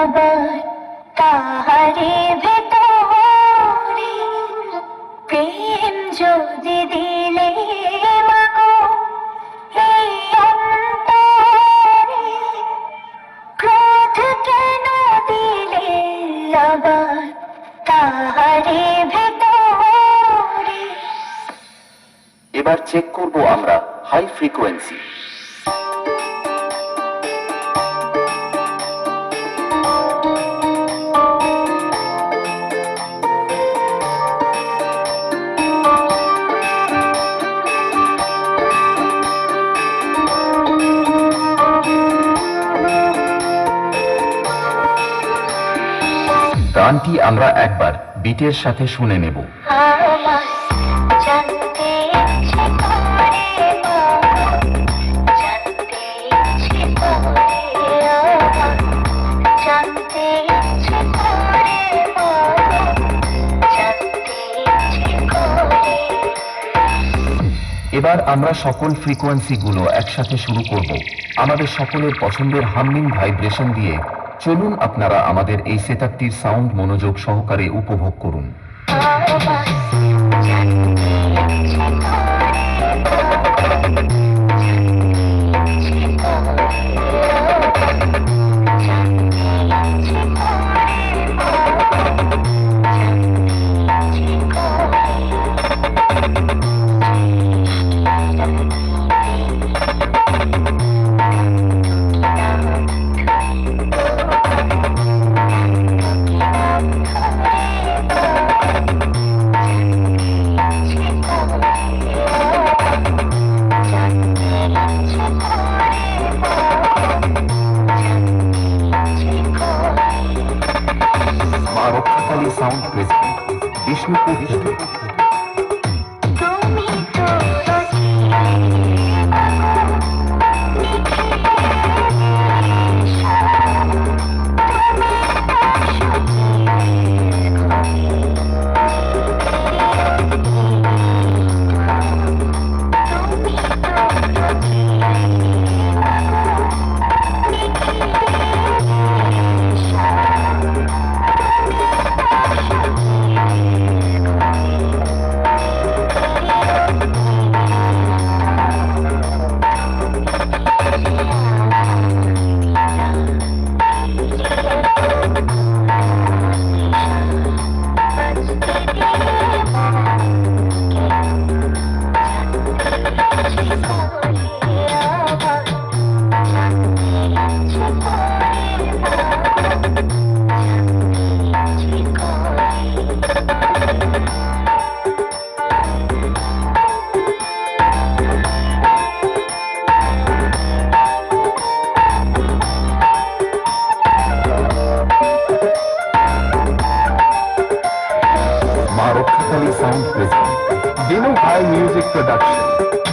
আবার তাহারে ভেতরে প্রেম যদি দিলে মাগো এই অন্তরে ক্রোধ কেন দিলে আবার তাহারে ভেতরে এবার চেক করব আমরা হাই ফ্রিকোয়েন্সি করে আমরা একবার বিটের সাথে শুনে করে এবার আমরা সকল ফ্রিকোয়েন্সিগুলো একসাথে শুরু করব। আমাদের সকলের পছন্দের হামিং ভাইব্রেশন দিয়ে চলুন আপনারা আমাদের এই সেটআপটির সাউন্ড মনোযোগ সহকারে উপভোগ করুন। Rakshakali sound president Bishnupur. Bharat telephone दिनों भाई म्यूज़िक प्रोडक्शन